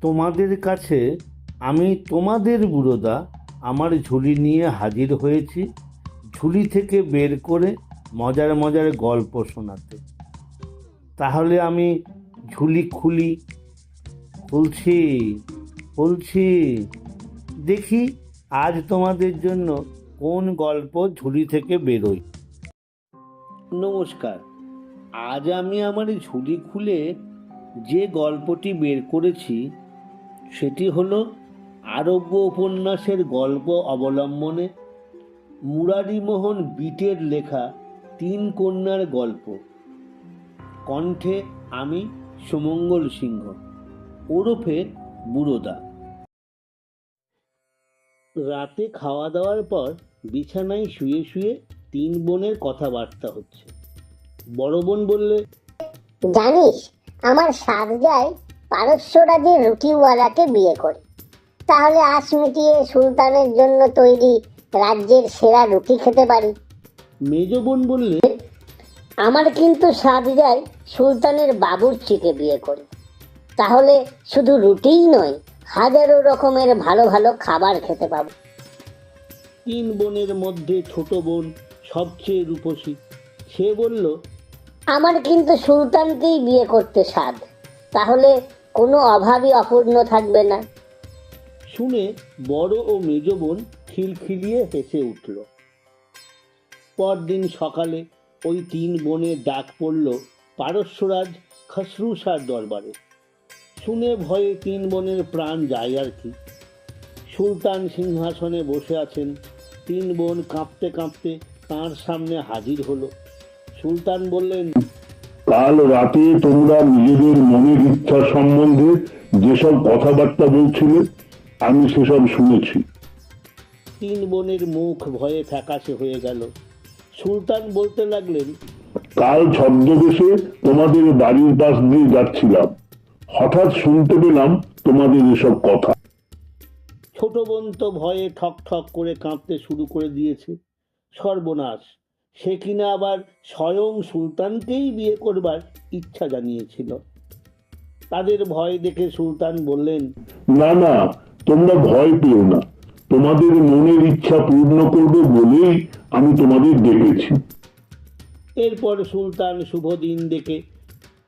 তোমাদের কাছে আমি তোমাদের বুড়োদা আমার ঝুলি নিয়ে হাজির হয়েছি, ঝুলি থেকে বের করে মজার মজার গল্প শোনাতে। তাহলে আমি ঝুলি খুলি, খুলছি খুলছি। দেখি আজ তোমাদের জন্য কোন গল্প ঝুলি থেকে বেরোয়। নমস্কার, আজ আমি আমার ঝুলি খুলে যে গল্পটি বের করেছি সেটি হলো আরব্য উপন্যাসের গল্প অবলম্বনে মুরারিমোহন বিটের লেখা তিন কন্যার গল্প। কণ্ঠে আমি সুমঙ্গল সিংহ। ওরফে বুড়োদা। রাতে খাওয়া দাওয়ার পর বিছানায় শুয়ে শুয়ে তিন বোনের কথাবার্তা হচ্ছে। বড় বোন বললে, জানিস, আমার যায় পারস্যরাজের রুটিওয়ালাকে বিয়ে করে। তাহলে আশ মিটিয়ে সুলতানের জন্য তৈরি রাজ্যের সেরা রুটি খেতে পারি। মেজ বোন বললে আমার কিন্তু সাত যায় সুলতানের বাবুর্চিকে বিয়ে করে। তাহলে শুধু রুটিই নয় হাজারো রকমের ভালো ভালো খাবার খেতে পাবো। তিন বোনের মধ্যে ছোট বোন সবচেয়ে রূপসী। সে বলল আমার কিন্তু সুলতানকেই বিয়ে করতে সাধ তাহলে কোনো অভাবই অপূর্ণ থাকবে না। শুনে বড় ও মেজ বোন খিলখিলিয়ে হেসে উঠল। পরদিন সকালে ওই তিন বোনের ডাক পড়ল পারস্যরাজ খসরুসার দরবারে। শুনে ভয়ে তিন বোনের প্রাণ যায় আর কি। সুলতান সিংহাসনে বসে আছেন, তিন বোন কাঁপতে কাঁপতে তাঁর সামনে হাজির হলো। সুলতান বললেন কাল রাতে তোমরা নিজেদের মনের ইচ্ছা সম্বন্ধে যেসব কথাবার্তা বলছিলে আমি সেসব শুনেছি। তিন বোনের মুখ ভয়ে ফ্যাকাশে হয়ে গেল। সুলতান বলতে লাগলেন কাল ছদ্মবেশে তোমাদের বাড়ির পাশ দিয়ে যাচ্ছিলাম। হঠাৎ শুনতে পেলাম তোমাদের এসব কথা। ছোট বোন তো ভয়ে ঠক ঠক করে কাঁপতে শুরু করে দিয়েছে। সর্বনাশ। সে কিনা আবার স্বয়ং সুলতানকেই বিয়ে করবার ইচ্ছা জানিয়েছিল। তাদের ভয় দেখে সুলতান বললেন না না তোমরা ভয় পেও না। তোমাদের মনের ইচ্ছা পূর্ণ করবে বলেই আমি তোমাদের ডেকেছি। এরপর সুলতান শুভ দিন দেখে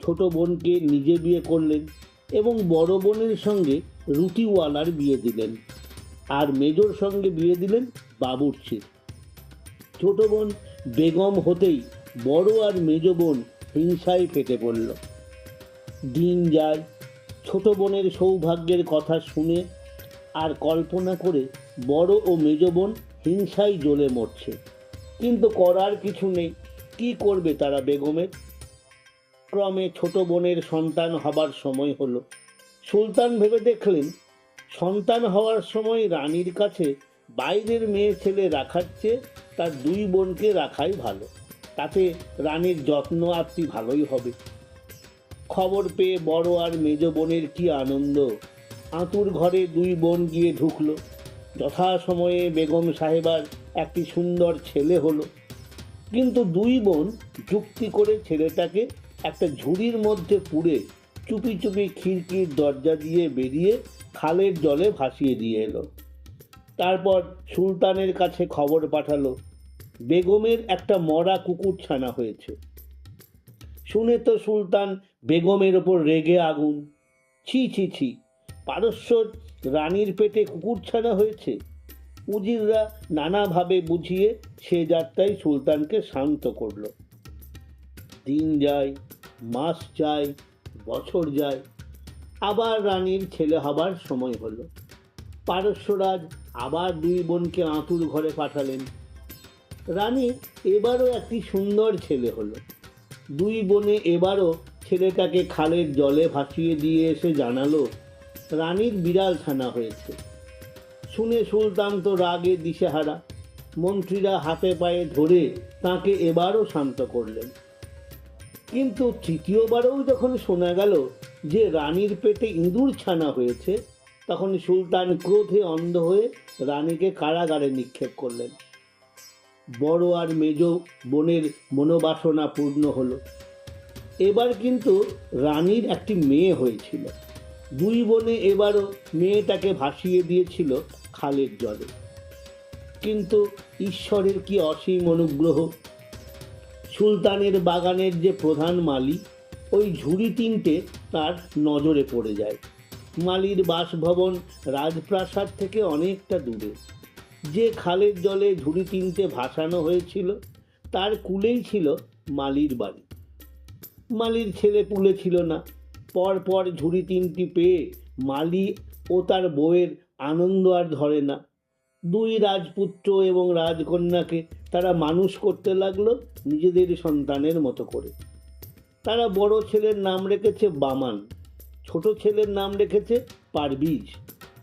ছোট বোনকে নিজে বিয়ে করলেন এবং বড় বোনের সঙ্গে রুটিওয়ালার বিয়ে দিলেন আর মেজর সঙ্গে বিয়ে দিলেন বাবুর্চির। ছোট বোন বেগম হতেই বড় আর মেজ বোন হিংসায় ফেটে পড়ল। দিন যায়, ছোট বোনের সৌভাগ্যের কথা শুনে আর কল্পনা করে বড় ও মেজ বোন হিংসায় জ্বলে মরছে। কিন্তু করার কিছু নেই, কি করবে তারা বেগমের? ক্রমে ছোট বোনের সন্তান হবার সময় হলো। সুলতান ভেবে দেখলেন, সন্তান হওয়ার সময় রানীর কাছে বাইরের মেয়ে ছেলে রাখার চেয়ে তার দুই বোনকে রাখাই ভালো। তাতে রানীর যত্ন আত্মি ভালোই হবে। খবর পেয়ে বড় আর মেজ বোনের কি আনন্দ। আঁতুর ঘরে দুই বোন গিয়ে ঢুকলো। যথাসময়ে বেগম সাহেবার একটি সুন্দর ছেলে হলো। কিন্তু দুই বোন যুক্তি করে ছেলেটাকে একটা ঝুড়ির মধ্যে পুড়ে চুপি চুপি খিড়কির দরজা দিয়ে বেরিয়ে খালের জলে ভাসিয়ে দিয়ে এলো। তারপর সুলতানের কাছে খবর পাঠালো, বেগমের একটা মরা কুকুর ছানা হয়েছে। শুনে তো সুলতান বেগমের ওপর রেগে আগুন। ছি ছি ছি পারস্য রানীর পেটে কুকুর ছানা হয়েছে? উজিররা নানাভাবে বুঝিয়ে সে যাত্রায় সুলতানকে শান্ত করল। দিন যায়, মাস যায়, বছর যায়, আবার রানীর ছেলে হবার সময় হলো। পারস্যরাজ আবার দুই বোনকে আঁতুর ঘরে পাঠালেন। রানীর এবারও একটি সুন্দর ছেলে হলো। দুই বোনে এবারও ছেলেটাকে খালের জলে ভাসিয়ে দিয়ে এসে জানালো, রানীর বিড়াল ছানা হয়েছে। শুনে সুলতান তো রাগে দিশেহারা, মন্ত্রীরা হাতে পায়ে ধরে তাকে এবারও শান্ত করলেন। কিন্তু তৃতীয়বারেও যখন শোনা গেল যে রানীর পেটে ইঁদুর ছানা হয়েছে তখন সুলতান ক্রোধে অন্ধ হয়ে রানীকে কারাগারে নিক্ষেপ করলেন। বড় আর মেজ বোনের মনোবাসনা পূর্ণ হলো। এবার কিন্তু রানীর একটি মেয়ে হয়েছিল। দুই বোনে এবারও মেয়েটাকে ভাসিয়ে দিয়েছিল খালের জলে। কিন্তু ঈশ্বরের কি অসীম অনুগ্রহ? সুলতানের বাগানের যে প্রধান মালি ওই ঝুড়ি তিনটে তার নজরে পড়ে যায়। মালির বাসভবন রাজপ্রাসাদ থেকে অনেকটা দূরে। যে খালের জলে ঝুড়ি তিনটে ভাসানো হয়েছিল, তার কূলেই ছিল মালির বাড়ি। মালির ছেলে পুলে ছিল না। পর পর ঝুড়ি তিনটি পেয়ে মালি ও তার বউয়ের আনন্দ আর ধরে না। দুই রাজপুত্র এবং রাজকন্যাকে তারা মানুষ করতে লাগল নিজেদের সন্তানের মতো করে। তারা বড় ছেলের নাম রেখেছে বামান। ছোট ছেলের নাম রেখেছে পারবিজ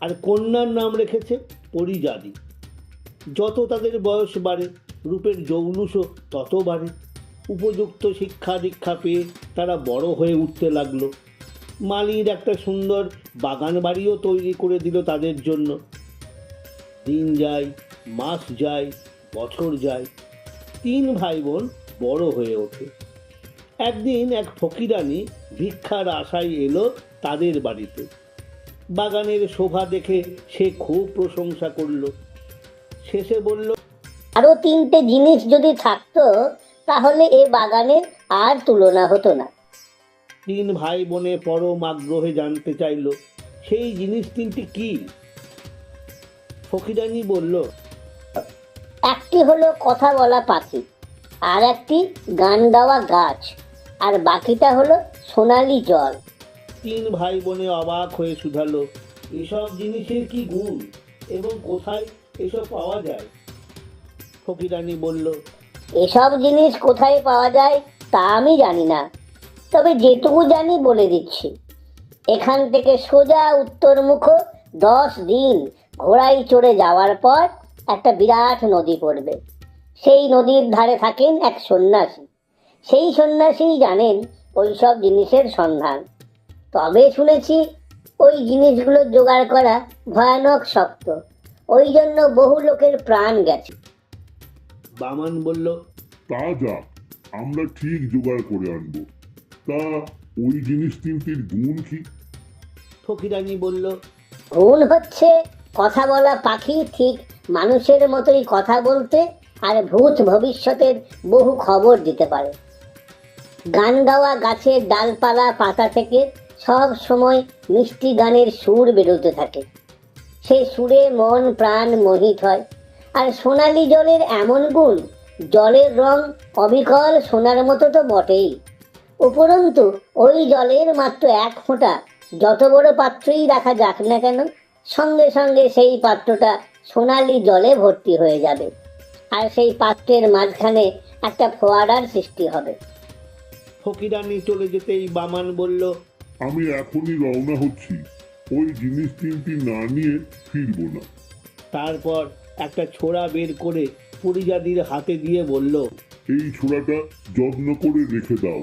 আর কন্যার নাম রেখেছে পরিজাদি যত তাদের বয়স বাড়ে, রূপের জৌলুসও তত বাড়ে। উপযুক্ত শিক্ষা দীক্ষা পেয়ে তারা বড় হয়ে উঠতে লাগল। মালির একটা সুন্দর বাগান বাড়িও তৈরি করে দিল তাদের জন্য। দিন যায়, মাস যায়, বছর যায়, তিন ভাই বোন বড় হয়ে ওঠে। একদিন এক ফকিরানি ভিক্ষার আশায় এলো তাদের বাড়িতে। বাগানের শোভা দেখে সে খুব প্রশংসা করল। শেষে বলল আরও তিনটে জিনিস যদি থাকতো তাহলে এ বাগানে আর তুলনা হতো না। তিন ভাই বোনে পরম আগ্রহে জানতে চাইল সেই জিনিস তিনটি কি? ফকিরানি বলল একটি হলো কথা বলা পাখি আর একটি গান গাওয়া গাছ। আর বাকিটা হলো সোনালি জল। তিন ভাই বোনে অবাক হয়ে শুধালো এসব জিনিসের কি গুণ? এবং কোথায় এসব পাওয়া যায়? ফকিরানি বলল এসব জিনিস কোথায় পাওয়া যায় তা আমি জানি না তবে যেটুকু জানি বলে দিচ্ছি। এখান থেকে সোজা উত্তরমুখ দশ দিন ঘোড়ায় চড়ে যাওয়ার পর একটা বিরাট নদী পড়বে। সেই নদীর ধারে থাকেন এক সন্ন্যাসী। সেই সন্ন্যাসী জানেন ওই সব জিনিসের সন্ধান। তবে শুনেছি ওই জিনিসগুলো জোগাড় করা ভয়ানক শক্ত। ওই জন্য বহু লোকের প্রাণ গেছে। বামান বলল তা যাক আমরা ঠিক জোগাড় করে আনব। তা ওই জিনিস তিনটির গুণ কি? ফকিরানি বলল গুণ হচ্ছে কথা বলা পাখি ঠিক মানুষের মতোই কথা বলতে আর ভূত ভবিষ্যতের বহু খবর দিতে পারে। গান গাওয়া গাছের ডালপালা পাতা থেকে সব সময় মিষ্টি গানের সুর বেরোতে থাকে। সে সুরে মন প্রাণ মোহিত হয়। আর সোনালি জলের এমন গুণ, জলের রং অবিকল সোনার মতো তো বটেই। উপরন্তু, ওই জলের মাত্র এক ফোঁটা যত বড় পাত্রই রাখা যাক না কেন, সঙ্গে সঙ্গে সেই পাত্রটা সোনালি জলে ভর্তি হয়ে যাবে। আর সেই পাত্রের মাঝখানে একটা ফোয়ারার সৃষ্টি হবে। ফকিরানি চলে যেতেই বামান বলল আমি এখনই রওনা হচ্ছি। ওই জিনিস তিনটি না নিয়ে ফিরবো না। তারপর একটা ছোড়া বের করে পরিজাদির হাতে দিয়ে বলল এই ছোড়াটা যত্ন করে রেখে দাও।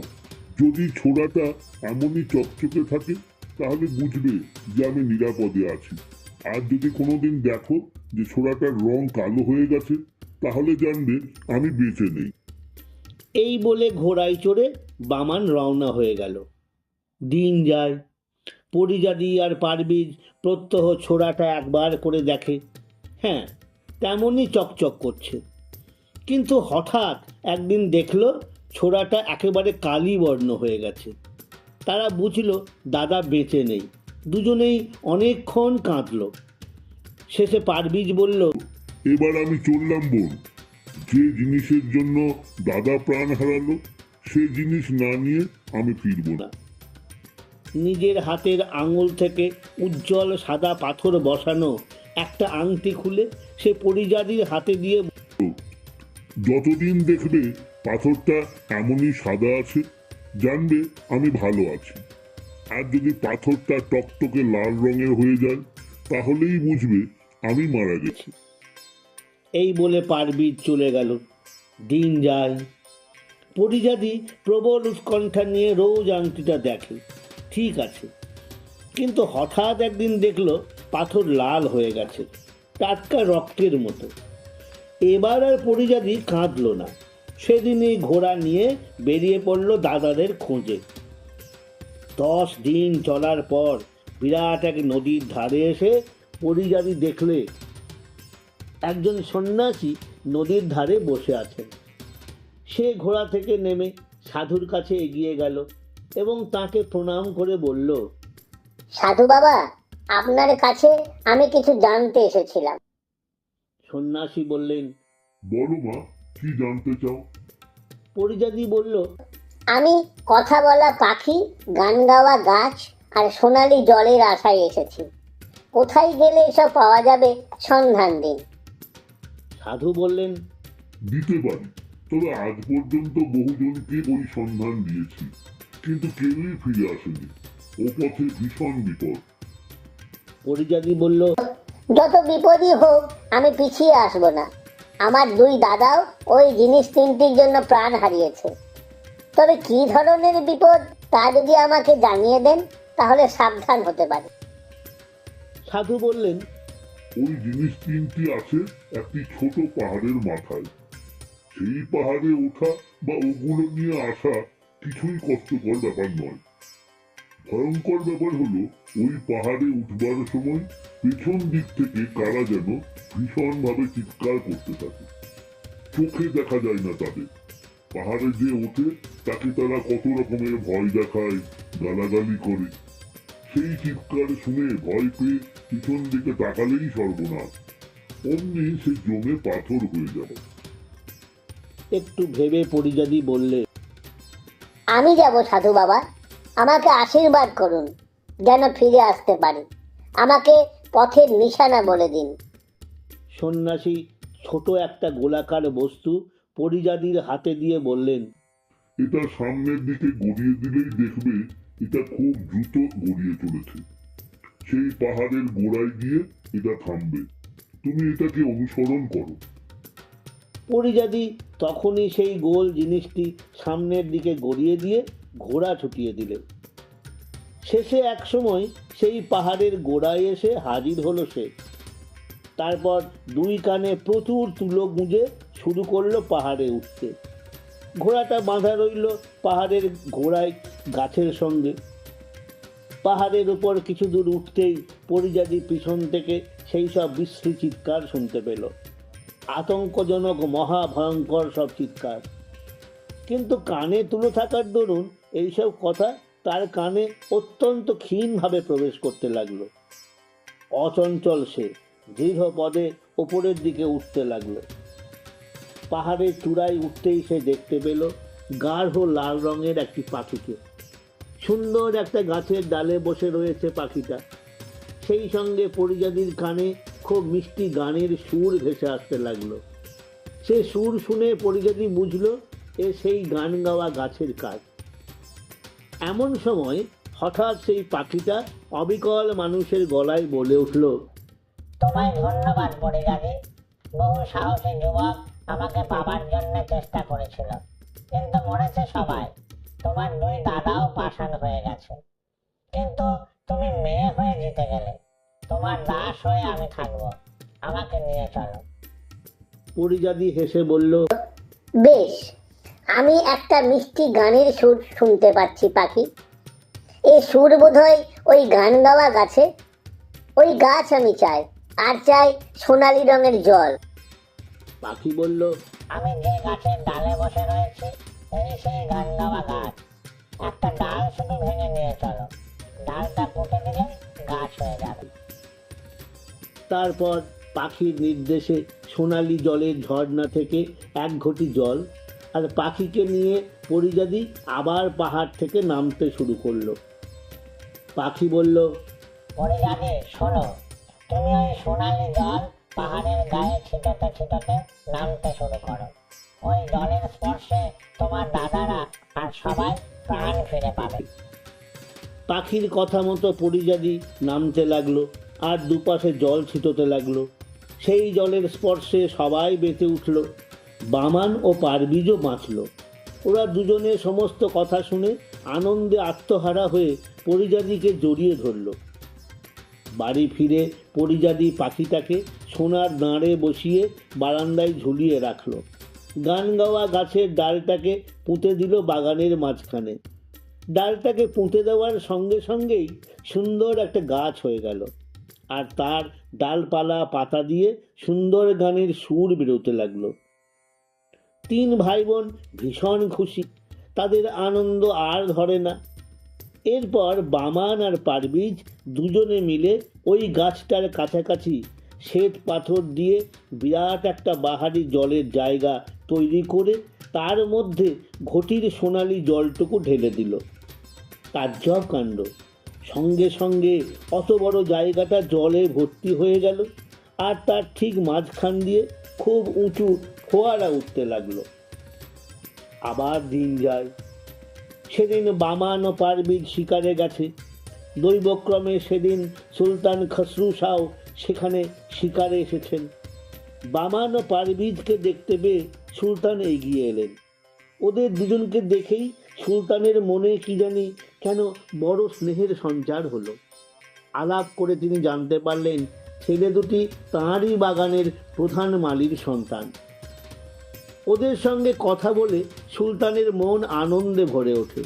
যদি ছোড়াটা এমনই চকচকে থাকে তাহলে বুঝবে যে আমি নিরাপদে আছি। আর যদি কোনোদিন দেখো যে ছোড়াটার রং কালো হয়ে গেছে তাহলে জানবে আমি বেঁচে নেই। এই বলে ঘোড়ায় চড়ে বামান রওনা হয়ে গেল। দিন যায় পরিজাদি আর পারবিজ প্রত্যহ ছোড়াটা একবার করে দেখে। হ্যাঁ তেমনই চকচক করছে। কিন্তু হঠাৎ একদিন দেখল ছোড়াটা একেবারে কালি বর্ণ হয়ে গেছে। তারা বুঝলো, দাদা বেঁচে নেই। দুজনেই অনেকক্ষণ কাঁদলো। শেষে পারবিজ বলল, এবার আমি চললাম বোন। যে জিনিসের জন্য দাদা প্রাণ হারালো সে জিনিস না নিয়ে আমি ফিরবো না। নিজের হাতের আঙুল থেকে উজ্জ্বল সাদা পাথর বসানো একটা আংটি খুলে সে পরিজাদির হাতে দিয়ে যতদিন দেখবে পাথরটা এমনই সাদা আছে জানবে আমি ভালো আছি। আর যদি পাথরটা টকটকে লাল রঙের হয়ে যায় তাহলেই বুঝবে আমি মারা গেছি। এই বলে পারবিজ চলে গেল। দিন যায়। পরিজাদি প্রবল উৎকণ্ঠা নিয়ে রোজ আংটিটা দেখে। ঠিক আছে। কিন্তু হঠাৎ একদিন দেখল পাথর লাল হয়ে গেছে, টাটকা রক্তের মতো। এবার আর পরিজাদি কাঁদল না। সেদিনই ঘোড়া নিয়ে বেরিয়ে পড়ল দাদাদের খোঁজে। দশ দিন চলার পর বিরাট এক নদীর ধারে এসে পরিজাতি দেখলে একজন সন্ন্যাসী নদীর ধারে বসে আছেন। সে ঘোড়া থেকে নেমে সাধুর কাছে এগিয়ে গেল এবং তাকে প্রণাম করে বলল সাধু বাবা আপনার কাছে আমি কিছু জানতে এসেছিলাম। সন্ন্যাসী বললেন বলো মা কি জানতে চাও? পরিজাতি বলল আমি কথা বলা পাখি গান গাওয়া গাছ আর সোনালি জলের আশায় এসেছি। কোথায় গেলে এসব পাওয়া যাবে সন্ধান দিন। সাধু বললেন দিতে পারি তবে আজ পর্যন্ত বহুজনকে ওই সন্ধান দিয়েছি কিন্তু কেউই ফিরে আসেনি। ও পথে ভীষণ বিপদ। পরিজাতি বলল যত বিপদই হোক আমি পিছিয়ে আসব না। আমার দুই দাদাও ওই জিনিস তিনটির জন্য প্রাণ হারিয়েছে। তবে কি ধরনের বিপদ তা যদি আমাকে জানিয়ে দেন তাহলে সাবধান হতে পারে। সাধু বললেন ওই জিনিস তিনটি আছে একটি ছোট পাহাড়ের মাথায়। সেই পাহাড়ে ওঠা বা ওগুলো নিয়ে আসা কিছুই কষ্টকর ব্যাপার নয়। ভয়ঙ্কর ব্যাপার হলো, ওই পাহাড়ে উঠবার সময় পেছন দিক থেকে কারা যেন ভীষণভাবে চিৎকার করতে থাকে। চোখে দেখা যায় না তাদের। পাহাড়ে যে ওঠে, তাকে তারা কত রকমের ভয় দেখায়, গালাগালি করে। সেই চিৎকার শুনে ভয় পেয়ে পিছন দিকে তাকালেই সর্বনাশ। অমনি সে জমে পাথর হয়ে যাবে একটু ভেবে পরিজাতি বললে আমি যাব সাধু বাবা আমাকে আশীর্বাদ করুন যেন ফিরে আসতে পারি। আমাকে পথের নিশানা বলে দিন। সন্ন্যাসী ছোট একটা গোলাকার বস্তু পরিজাতির হাতে দিয়ে বললেন এটা সামনের দিকে গড়িয়ে দিলেই দেখবে এটা খুব দ্রুত গড়িয়ে চলেছে সেই পাহাড়ের গোড়ায় গিয়ে এটা থামবে। তুমি এটাকে অনুসরণ করো। পরিজাতি তখনই সেই গোল জিনিসটি সামনের দিকে গড়িয়ে দিয়ে ঘোড়া ছুটিয়ে দিলেন শেষে একসময় সেই পাহাড়ের গোড়ায় এসে হাজির হলো সে। তারপর দুই কানে প্রচুর তুলো গুঁজে শুরু করল পাহাড়ে উঠতে। ঘোড়াটা বাঁধা রইল পাহাড়ের ঘোড়ায় গাছের সঙ্গে। পাহাড়ের উপর কিছু দূর উঠতেই পরিজাতি পিছন থেকে সেই সব বিশ্রী চিৎকার শুনতে পেল। আতঙ্কজনক, মহাভয়ঙ্কর সব চিৎকার। কিন্তু কানে তুলে থাকার দরুন এইসব কথা তার কানে অত্যন্ত ক্ষীণভাবে প্রবেশ করতে লাগল। অচঞ্চল সে দৃঢ় পদে ওপরের দিকে উঠতে লাগল। পাহাড়ের চূড়ায় উঠতেই সে দেখতে পেল গাঢ় লাল রঙের একটি পাখিকে। সুন্দর একটা গাছের ডালে বসে রয়েছে পাখিটা। সেই সঙ্গে পরিজাতির কানে খুব মিষ্টি গানের সুর ভেসে আসতে লাগল। সে সুর শুনে পরিজাতি বুঝলো এ সেই গান গাওয়া গাছের কাজ। এমন সময় হঠাৎ সেই পাখিটা অবিকল মানুষের গলায় বলে উঠল, তোমায় ধন্যবাদ পরিজাতি। বহু সাহসী যুবক আমাকে পাবার জন্য চেষ্টা করেছিল, কিন্তু মরেছে সবাই। তোমার দুই দাদাও পাষাণ হয়ে গেছে। কিন্তু তুমি মেয়ে হয়ে জিতে গেলে তোমার দাস হয়ে আমি থাকব। আমাকে নিয়ে চলো। পরিজাতি হেসে বলল বেশ আমি একটা মিষ্টি গানের সুর শুনতে পাচ্ছি পাখি। এই সুর বোধহয় ওই গান গাওয়া গাছে? ওই গাছ আমি চাই আর চাই সোনালি রঙের জল। পাখি বলল আমি যে গাছের ডালে বসে রয়েছি সেই গাওয়া গাছ একটা ডাল শুধু ভেঙে নিয়ে চলো ডালটা পুঁতে দিলে গাছ হয়ে যাবে তারপর পাখির নির্দেশে সোনালি জলের ঝর্ণা থেকে এক ঘটি জল আর পাখিকে নিয়ে পরিজাতি আবার পাহাড় থেকে নামতে শুরু করল। পাখি বলল পরিজাতি শোনো, তুমি ওই সোনালি জল পাহাড়ের গায়ে ছিটাতে ছিটাতে নামতে শুরু করো। ওই জলের স্পর্শে তোমার দাদারা আর সবাই প্রাণ ফিরে পাবে। পাখির কথা মতো পরিজাতি নামতে লাগল, আর দুপাশে জল ছিটোতে লাগল। সেই জলের স্পর্শে সবাই বেঁচে উঠল, বামান ও পারবিজও বাঁচল। ওরা দুজনে সমস্ত কথা শুনে আনন্দে আত্মহারা হয়ে পরিজাতিকে জড়িয়ে ধরল। বাড়ি ফিরে পরিজাতি পাখিটাকে সোনার দাঁড়ে বসিয়ে বারান্দায় ঝুলিয়ে রাখল। গান গাওয়া গাছের ডালটাকে পুঁতে দিল বাগানের মাঝখানে। ডালটাকে পুঁতে দেওয়ার সঙ্গে সঙ্গেই সুন্দর একটা গাছ হয়ে গেল। আর তার ডালপালা, পাতা দিয়ে সুন্দর গানের সুর বেরোতে লাগল। তিন ভাই বোন ভীষণ খুশি, তাদের আনন্দ আর ধরে না। এরপর বামান আর পারবিজ দুজনে মিলে ওই গাছটার কাছাকাছি শ্বেত পাথর দিয়ে বিরাট একটা বাহারি জলের জায়গা তৈরি করে তার মধ্যে ঘটির সোনালি জলটুকু ঢেলে দিল। তাজ্জব কাণ্ড সঙ্গে সঙ্গে অত বড় জায়গাটা জলে ভর্তি হয়ে গেল আর তার ঠিক মাঝখান দিয়ে খুব উঁচু ফোয়ারা উঠতে লাগল। আবার দিন যায়। সেদিন বামান ও পারবিজ শিকারে গেছে। দৈবক্রমে সেদিন সুলতান খসরু শাহ সেখানে শিকারে এসেছেন। বামান ও পারবিজকে দেখতে পেয়ে সুলতান এগিয়ে এলেন। ওদের দুজনকে দেখেই সুলতানের মনে কি জানি কেন বড় স্নেহের সঞ্চার হলো। আলাপ করে তিনি জানতে পারলেন, ছেলে দুটি তাঁরই বাগানের প্রধান মালির সন্তান। ওদের সঙ্গে কথা বলে সুলতানের মন আনন্দে ভরে ওঠে।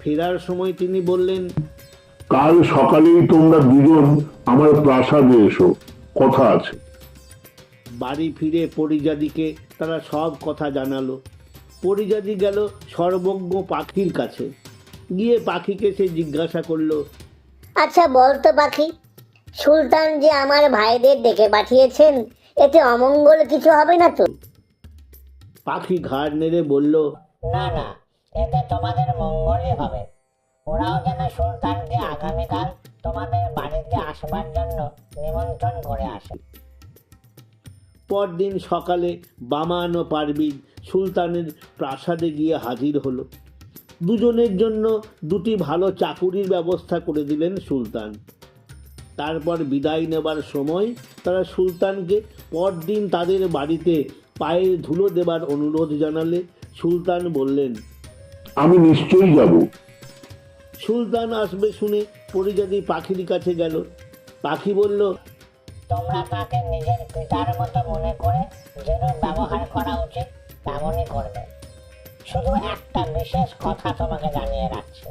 ফেরার সময় তিনি বললেন, কাল সকালেই তোমরা দুজন আমার প্রাসাদে এসো, কথা আছে। বাড়ি ফিরে পরিজাদিকে তারা সব কথা জানালো। পরিজাদি গেল সর্বজ্ঞ পাখির কাছে। গিয়ে পাখিকে সে জিজ্ঞাসা করল আচ্ছা বল তো পাখি সুলতান যে আমার ভাইদের ডেকে পাঠিয়েছেন এতে অমঙ্গল কিছু হবে না তো? পাখি ঘাড় নেড়ে বলল না না এতে তোমাদের মঙ্গলই হবে। ওরাও যেন সুলতানকে আগামীকাল তোমাদের বাড়িতে আসবার জন্য নিমন্ত্রণ করে আসে। পরদিন সকালে বামান ও পারবিন সুলতানের প্রাসাদে গিয়ে হাজির হলো। দুজনের জন্য দুটি ভালো চাকুরির ব্যবস্থা করে দিলেন সুলতান। তারপর বিদায় নেবার সময় তারা সুলতানকে পরদিন তাদের বাড়িতে পায়ের ধুলো দেবার অনুরোধ জানালে সুলতান বললেন আমি নিশ্চয়ই যাব। সুলতান আসবে শুনে পরিজাতি পাখির কাছে গেল। পাখি বলল তোমরা তাকে নিজের পিতার মতো মনে করে যেরূপ ব্যবহার করা উচিত, তেমনই করবে। শুধু একটা বিশেষ কথা তোমাকে জানিয়ে রাখছি।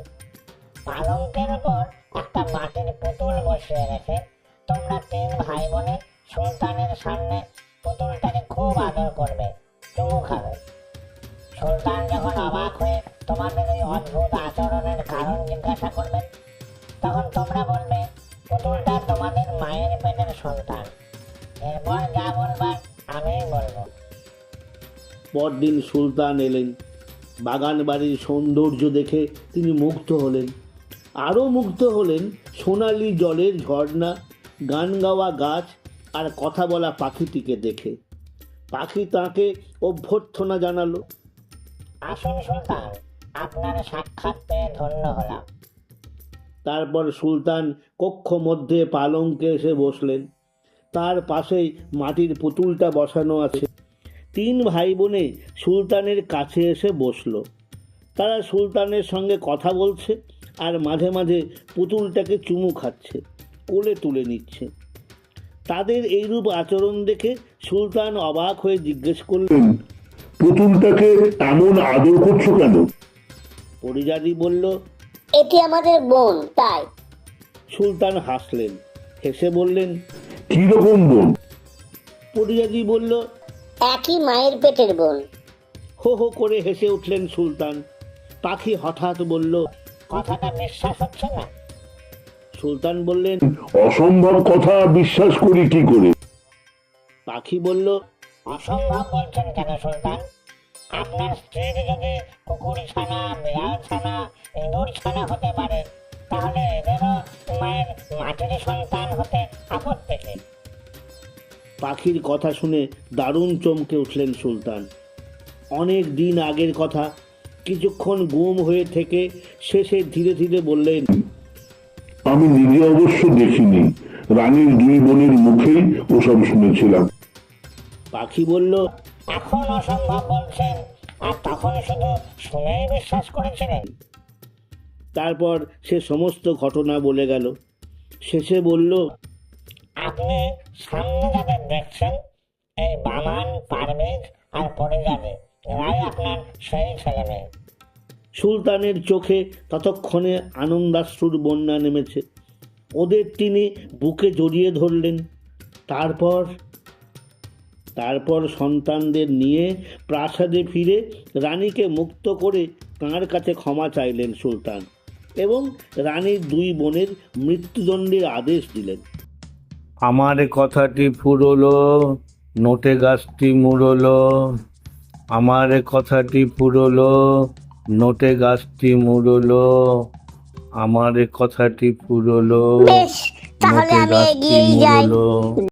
পালঙ্কের উপর একটা মাটির পুতুল বসিয়ে রেখে তোমরা তিন ভাই বোনে সুলতানের সামনে পুতুলটাকে খুব আদর করবে, চুমু খাবে। সুলতান যখন অবাক হয়ে তোমাদের ওই অদ্ভুত আচরণের কারণ জিজ্ঞাসা করবেন তখন তোমরা বলবে পুতুলটা তোমাদের মায়ের পেটের সন্তান। এরপর যা বলবার আমিই বলব। পরদিন সুলতান এলেন। বাগান বাড়ির সৌন্দর্য দেখে তিনি মুগ্ধ হলেন। আরও মুগ্ধ হলেন সোনালি জলের ঝর্ণা গান গাওয়া গাছ আর কথা বলা পাখিটিকে দেখে। পাখি তাকে অভ্যর্থনা জানালো। আসুন সুলতান আপনার সাক্ষাৎ পেয়ে ধন্য হলাম। তারপর সুলতান কক্ষ মধ্যে পালঙ্কে এসে বসলেন। তার পাশেই মাটির পুতুলটা বসানো আছে। তিন ভাই বোনে সুলতানের কাছে এসে বসল। তারা সুলতানের সঙ্গে কথা বলছে আর মাঝে মাঝে পুতুলটাকে চুমু খাচ্ছে কোলে তুলে নিচ্ছে। তাদের এইরূপ আচরণ দেখে সুলতান অবাক হয়ে জিজ্ঞেস করলেন পুতুলটাকে এমন আদর করছ কেন? পরিজাতি বলল এটি আমাদের বোন তাই। সুলতান হাসলেন হেসে বললেন কি রকম বোন? পরিজাতি বলল একই মায়ের পেটের বোন। হো হো করে হেসে উঠলেন সুলতান। পাখি হঠাৎ বলল কথাটা বিশ্বাস হচ্ছে না। সুলতান বললেন অসম্ভব কথা বিশ্বাস করি কি করে? পাখি বলল অসম্ভব বলছেন কেন সুলতান? আপনার স্ত্রীর যদি কুকুর ছানা বিড়াল ছানা ইঁদুর ছানা হতে পারে তাহলে এদেরও মায়ের মাটির সন্তান হতে আপত্তি কি পাখির কথা শুনে দারুণ চমকে উঠলেন সুলতান। অনেক দিন আগের কথা কিছুক্ষণ গুম হয়ে থেকে শেষে ধীরে ধীরে বললেন আমি নিজে অবশ্য দেখিনি রানীর দুই বোনের মুখেই ওসব শুনেছিলাম। পাখি বলল এখন অসম্ভব বলছেন আর তখন শুধু শুনেই বিশ্বাস করেছিলেন তারপর সে সমস্ত ঘটনা বলে গেল। শেষে বলল, আপনি সামনে যাদের দেখছেন? এই বামান, পারভেজ আর পড়ে যাবে। এরাই আপনার সেই ছেলে মেয়ে সুলতানের চোখে ততক্ষণে আনন্দাশ্রুর বন্যা নেমেছে। ওদের তিনি বুকে জড়িয়ে ধরলেন। তারপর তারপর সন্তানদের নিয়ে প্রাসাদে ফিরে রানীকে মুক্ত করে তাঁর কাছে ক্ষমা চাইলেন সুলতান এবং রানীর দুই বোনের মৃত্যুদণ্ডের আদেশ দিলেন। আমার কথাটি ফুরলো নোটে গাছটি মুড়লো। আমার কথাটি ফুরলো নোটে গাছটি মুড়লো। আমার কথাটি ফুরলো বেশ তাহলে আমি গাছটি এগিয়েই যাই।